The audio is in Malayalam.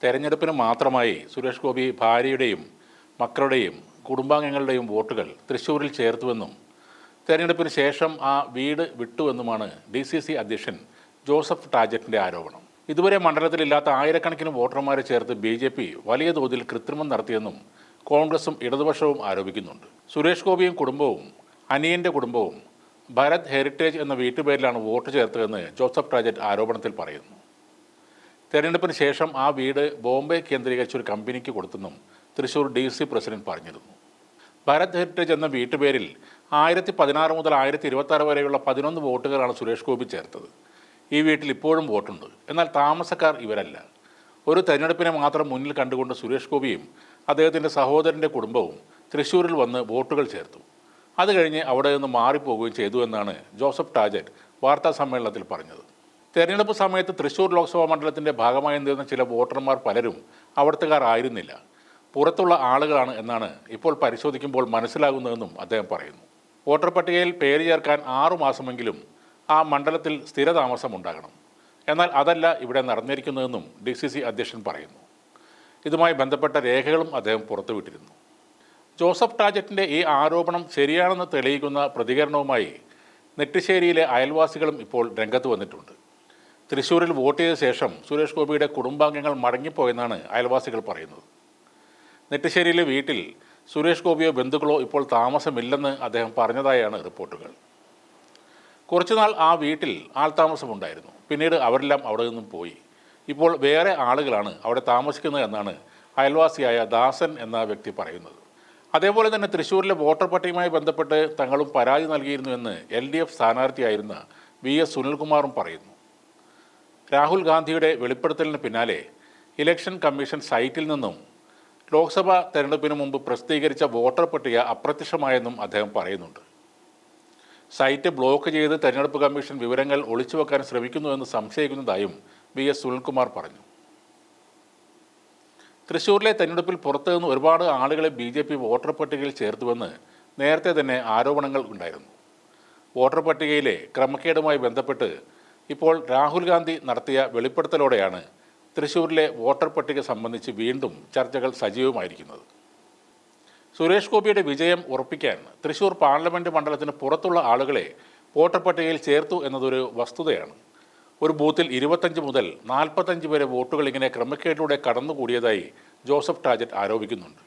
തെരഞ്ഞെടുപ്പിന് മാത്രമായി സുരേഷ് ഗോപി ഭാര്യയുടെയും മക്കളുടെയും കുടുംബാംഗങ്ങളുടെയും വോട്ടുകൾ തൃശ്ശൂരിൽ ചേർത്തുവെന്നും തെരഞ്ഞെടുപ്പിന് ശേഷം ആ വീട് വിട്ടുവെന്നുമാണ് ഡി സി സി അധ്യക്ഷൻ ജോസഫ് ടാജറ്റിന്റെ ആരോപണം. ഇതുവരെ മണ്ഡലത്തിലില്ലാത്ത ആയിരക്കണക്കിന് വോട്ടർമാരെ ചേർത്ത് ബി ജെ പി വലിയ തോതിൽ കൃത്രിമം നടത്തിയെന്നും കോൺഗ്രസും ഇടതുപക്ഷവും ആരോപിക്കുന്നുണ്ട്. സുരേഷ് ഗോപിയും കുടുംബവും അനിയന്റെ കുടുംബവും ഭരത് ഹെറിറ്റേജ് എന്ന വീട്ടുപേരിലാണ് വോട്ട് ചേർത്തതെന്ന് ജോസഫ് ടാജറ്റ് ആരോപണത്തിൽ പറയുന്നു. തെരഞ്ഞെടുപ്പിന് ശേഷം ആ വീട് ബോംബെ കേന്ദ്രീകരിച്ച ഒരു കമ്പനിക്ക് കൊടുത്തെന്നും തൃശൂർ ഡി സി പ്രസിഡന്റ് പറഞ്ഞിരുന്നു. ഭരത് ഹെറിറ്റേജ് എന്ന വീട്ടുപേരിൽ ആയിരത്തി പതിനാറ് മുതൽ ആയിരത്തി ഇരുപത്തി വരെയുള്ള പതിനൊന്ന് വോട്ടുകളാണ് സുരേഷ് ഗോപി ചേർത്തത്. ഈ വീട്ടിൽ ഇപ്പോഴും വോട്ടുണ്ട്. എന്നാൽ താമസക്കാർ ഇവരല്ല. ഒരു തെരഞ്ഞെടുപ്പിനെ മാത്രം മുന്നിൽ കണ്ടുകൊണ്ട് സുരേഷ് ഗോപിയും അദ്ദേഹത്തിന്റെ സഹോദരന്റെ കുടുംബവും തൃശ്ശൂരിൽ വന്ന് വോട്ടുകൾ ചേർത്തു. അത് കഴിഞ്ഞ് അവിടെ നിന്ന് മാറിപ്പോവുകയും ചെയ്തു എന്നാണ് ജോസഫ് ടാജറ്റ് വാർത്താ സമ്മേളനത്തിൽ പറഞ്ഞത്. തെരഞ്ഞെടുപ്പ് സമയത്ത് തൃശ്ശൂർ ലോക്സഭാ മണ്ഡലത്തിന്റെ ഭാഗമായി നിന്നിരുന്ന ചില വോട്ടർമാർ പലരും അവിടുത്തുകാർ ആയിരുന്നില്ല. പുറത്തുള്ള ആളുകളാണ് എന്നാണ് ഇപ്പോൾ പരിശോധിക്കുമ്പോൾ മനസ്സിലാകുന്നതെന്നും അദ്ദേഹം പറയുന്നു. വോട്ടർ പട്ടികയിൽ പേര് ചേർക്കാൻ ആറു മാസമെങ്കിലും ആ മണ്ഡലത്തിൽ സ്ഥിരതാമസം ഉണ്ടാകണം. എന്നാൽ അതല്ല ഇവിടെ നടന്നിരിക്കുന്നതെന്നും ഡി സി സി അധ്യക്ഷൻ പറയുന്നു. ഇതുമായി ബന്ധപ്പെട്ട രേഖകളും അദ്ദേഹം പുറത്തുവിട്ടിരുന്നു. ജോസഫ് ടാജറ്റിന്റെ ഈ ആരോപണം ശരിയാണെന്ന് തെളിയിക്കുന്ന പ്രതികരണവുമായി നെട്ടിശ്ശേരിയിലെ അയൽവാസികളും ഇപ്പോൾ രംഗത്ത് വന്നിട്ടുണ്ട്. തൃശ്ശൂരിൽ വോട്ട് ചെയ്ത ശേഷം സുരേഷ് ഗോപിയുടെ കുടുംബാംഗങ്ങൾ മടങ്ങിപ്പോയെന്നാണ് അയൽവാസികൾ പറയുന്നത്. നെട്ടിശ്ശേരിയിലെ വീട്ടിൽ സുരേഷ് ഗോപിയോ ബന്ധുക്കളോ ഇപ്പോൾ താമസമില്ലെന്ന് അദ്ദേഹം പറഞ്ഞതായാണ് റിപ്പോർട്ടുകൾ. കുറച്ചുനാൾ ആ വീട്ടിൽ ആൾതാമസമുണ്ടായിരുന്നു. പിന്നീട് അവരെല്ലാം അവിടെ നിന്നും പോയി. ഇപ്പോൾ വേറെ ആളുകളാണ് അവിടെ താമസിക്കുന്നത് എന്നാണ് അയൽവാസിയായ ദാസൻ എന്ന വ്യക്തി പറയുന്നത്. അതേപോലെ തന്നെ തൃശ്ശൂരിലെ വോട്ടർ പട്ടികയുമായി ബന്ധപ്പെട്ട് തങ്ങളും പരാതി നൽകിയിരുന്നുവെന്ന് എൽ ഡി എഫ് സ്ഥാനാർത്ഥിയായിരുന്ന വി എസ് സുനിൽകുമാറും പറയുന്നു. രാഹുൽ ഗാന്ധിയുടെ വെളിപ്പെടുത്തലിന് പിന്നാലെ ഇലക്ഷൻ കമ്മീഷൻ സൈറ്റിൽ നിന്നും ലോക്സഭാ തെരഞ്ഞെടുപ്പിന് മുമ്പ് പ്രസിദ്ധീകരിച്ച വോട്ടർ പട്ടിക അപ്രത്യക്ഷമായെന്നും അദ്ദേഹം പറയുന്നുണ്ട്. സൈറ്റ് ബ്ലോക്ക് ചെയ്ത് തെരഞ്ഞെടുപ്പ് കമ്മീഷൻ വിവരങ്ങൾ ഒളിച്ചുവെക്കാൻ ശ്രമിക്കുന്നുവെന്ന് സംശയിക്കുന്നതായും വി എസ് സുനിൽകുമാർ പറഞ്ഞു. തൃശൂരിലെ തെരഞ്ഞെടുപ്പിൽ പുറത്തു നിന്ന് ഒരുപാട് ആളുകളെ ബി ജെ പി വോട്ടർ പട്ടികയിൽ ചേർത്തുവെന്ന് നേരത്തെ തന്നെ ആരോപണങ്ങൾ ഉണ്ടായിരുന്നു. വോട്ടർ പട്ടികയിലെ ക്രമക്കേടുമായി ബന്ധപ്പെട്ട് ഇപ്പോൾ രാഹുൽ ഗാന്ധി നടത്തിയ വെളിപ്പെടുത്തലോടെയാണ് തൃശൂരിലെ വോട്ടർ പട്ടിക സംബന്ധിച്ച് വീണ്ടും ചർച്ചകൾ സജീവമായിരിക്കുന്നത്. സുരേഷ് ഗോപിയുടെ വിജയം ഉറപ്പിക്കാൻ തൃശൂർ പാർലമെന്റ് മണ്ഡലത്തിന് പുറത്തുള്ള ആളുകളെ വോട്ടർ പട്ടികയിൽ ചേർത്തു എന്നതൊരു വസ്തുതയാണ്. ഒരു ബൂത്തിൽ ഇരുപത്തഞ്ച് മുതൽ നാൽപ്പത്തഞ്ച് വരെ വോട്ടുകൾ ഇങ്ങനെ ക്രമക്കേടിലൂടെ കടന്നുകൂടിയതായി ജോസഫ് ടാജറ്റ് ആരോപിക്കുന്നുണ്ട്.